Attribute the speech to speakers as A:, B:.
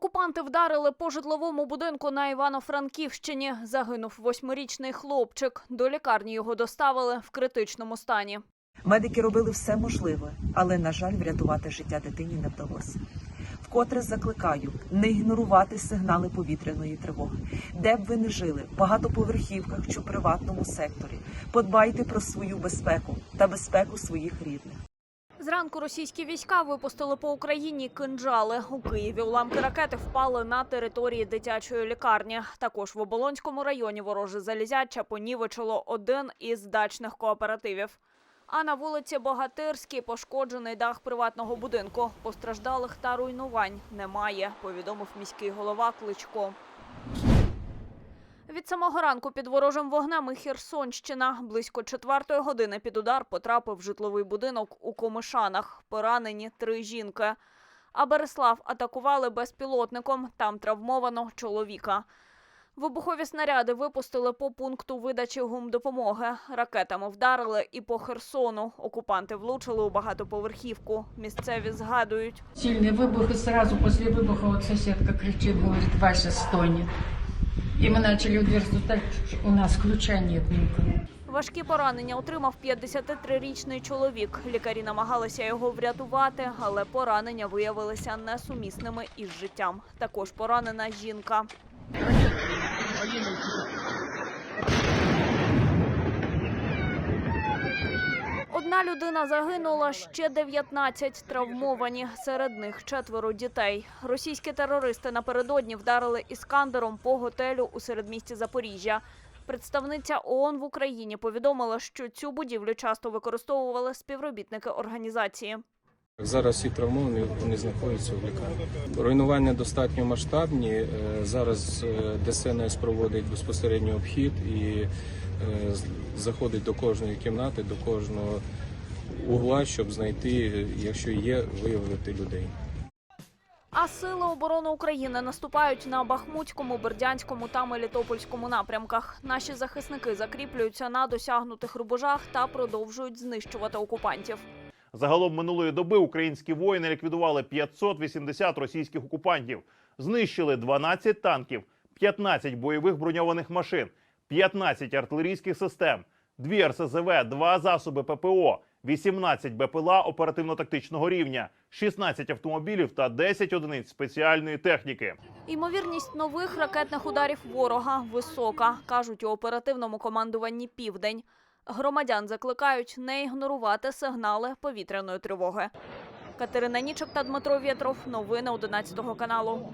A: Окупанти вдарили по житловому будинку на Івано-Франківщині. Загинув восьмирічний хлопчик. До лікарні його доставили в критичному стані.
B: Медики робили все можливе, але на жаль, врятувати життя дитині не вдалося. Вкотре закликаю не ігнорувати сигнали повітряної тривоги, де б ви не жили, в багатоповерхівках чи приватному секторі. Подбайте про свою безпеку та безпеку своїх рідних.
A: Зранку російські війська випустили по Україні кинджали. У Києві уламки ракети впали на території дитячої лікарні. Також в Оболонському районі вороже залізяча понівечило один із дачних кооперативів. А на вулиці Богатирській пошкоджений дах приватного будинку. Постраждалих та руйнувань немає, повідомив міський голова Кличко. Від самого ранку під ворожим вогнем і Херсонщина. Близько четвертої години під удар потрапив житловий будинок у Комишанах. Поранені три жінки. А Береслав атакували безпілотником. Там травмовано чоловіка. Вибухові снаряди випустили по пункту видачі гумдопомоги. Ракетами вдарили і по Херсону. Окупанти влучили у багатоповерхівку. Місцеві згадують.
C: Сильный выбух, и сразу после выбуха вот соседка кричит, говорит, Вася стонет. И мы начали в дверь у нас ключа нет.
A: Важкі поранення отримав 53-річний чоловік. Лікарі намагалися його врятувати, але поранення виявилися несумісними із життям. Також поранена жінка. Одна людина загинула, ще 19 травмовані. Серед них четверо дітей. Російські терористи напередодні вдарили іскандером по готелю у середмісті Запоріжжя. Представниця ООН в Україні повідомила, що цю будівлю часто використовували співробітники організації.
D: Зараз всі травмовані вони знаходяться в лікарні. Руйнування достатньо масштабні. Е, Зараз е, ДСНС проводить безпосередньо обхід і е, заходить до кожної кімнати, до кожного угла, щоб знайти, якщо є, виявити людей.
A: А сили оборони України наступають на Бахмутському, Бердянському та Мелітопольському напрямках. Наші захисники закріплюються на досягнутих рубежах та продовжують знищувати окупантів.
E: Загалом минулої доби українські воїни ліквідували 580 російських окупантів, знищили 12 танків, 15 бойових броньованих машин, 15 артилерійських систем, 2 РСЗВ, 2 засоби ППО, 18 БПЛА оперативно-тактичного рівня, 16 автомобілів та 10 одиниць спеціальної техніки.
A: Ймовірність нових ракетних ударів ворога висока, кажуть у оперативному командуванні Південь. Громадян закликають не ігнорувати сигнали повітряної тривоги. Катерина Нічок та Дмитро Вєтров. Новини 11 каналу.